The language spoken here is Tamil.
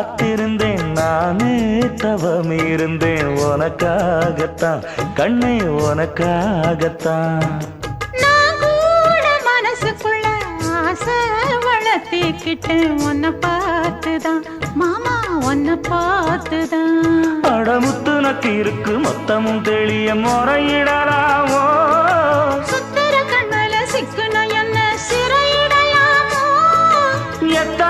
காத்திருந்தேன் நானே தவம் இருந்தேன் உனக்காகத்தான் கண்ணே உனக்காகத்தான். மனசுக்குள்ள ஆசை வளர்த்திக்கிட்டேன். உன்னை பார்த்துதான் மாமா உன்னை பார்த்துதான். அடமுத்து நக்கு இருக்கு மொத்தமும் தெளிய முறையிடலாமோ? சுத்தர கண்மல சிக்குன என்ன சிறையிடலாமோ? எத்தனை